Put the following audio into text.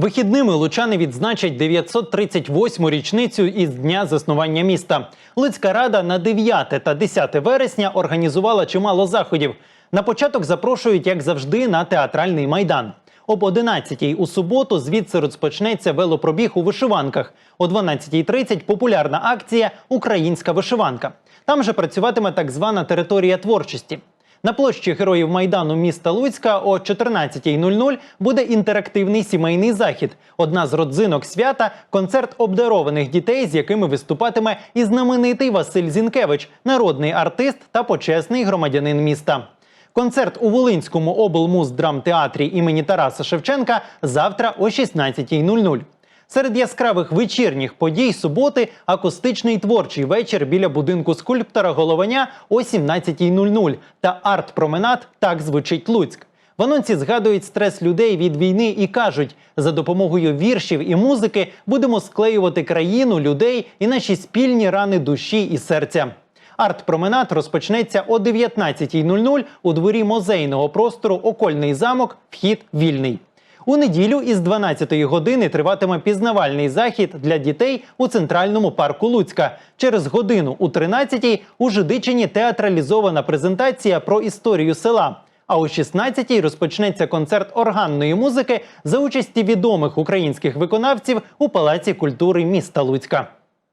Вихідними лучани відзначать 938-му річницю із дня заснування міста. Луцька рада на 9 та 10 вересня організувала чимало заходів. На початок запрошують, як завжди, на театральний майдан. Об 11-й у суботу звідси розпочнеться велопробіг у вишиванках. О 12.30 популярна акція Українська вишиванка. Там же працюватиме так звана територія творчості. На площі Героїв Майдану міста Луцька о 14.00 буде інтерактивний сімейний захід. Одна з родзинок свята концерт обдарованих дітей, з якими виступатиме і знаменитий Василь Зінкевич, народний артист та почесний громадянин міста. Концерт у Волинському облмуздрамтеатрі імені Тараса Шевченка завтра о 16.00. Серед яскравих вечірніх подій суботи акустичний творчий вечір біля будинку скульптора Голованя о 17.00 та арт-променад Так звучить Луцьк. В анонсі згадують стрес людей від війни і кажуть, за допомогою віршів і музики будемо склеювати країну, людей і наші спільні рани душі і серця. Арт-променад розпочнеться о 19.00 у дворі музейного простору Окольний замок. Вхід вільний. У неділю із 12-ї години триватиме пізнавальний захід для дітей у центральному парку Луцька. Через годину у 13-й у Жидичині театралізована презентація про історію села. А о 16-й розпочнеться концерт органної музики за участі відомих українських виконавців у Палаці культури міста Луцька.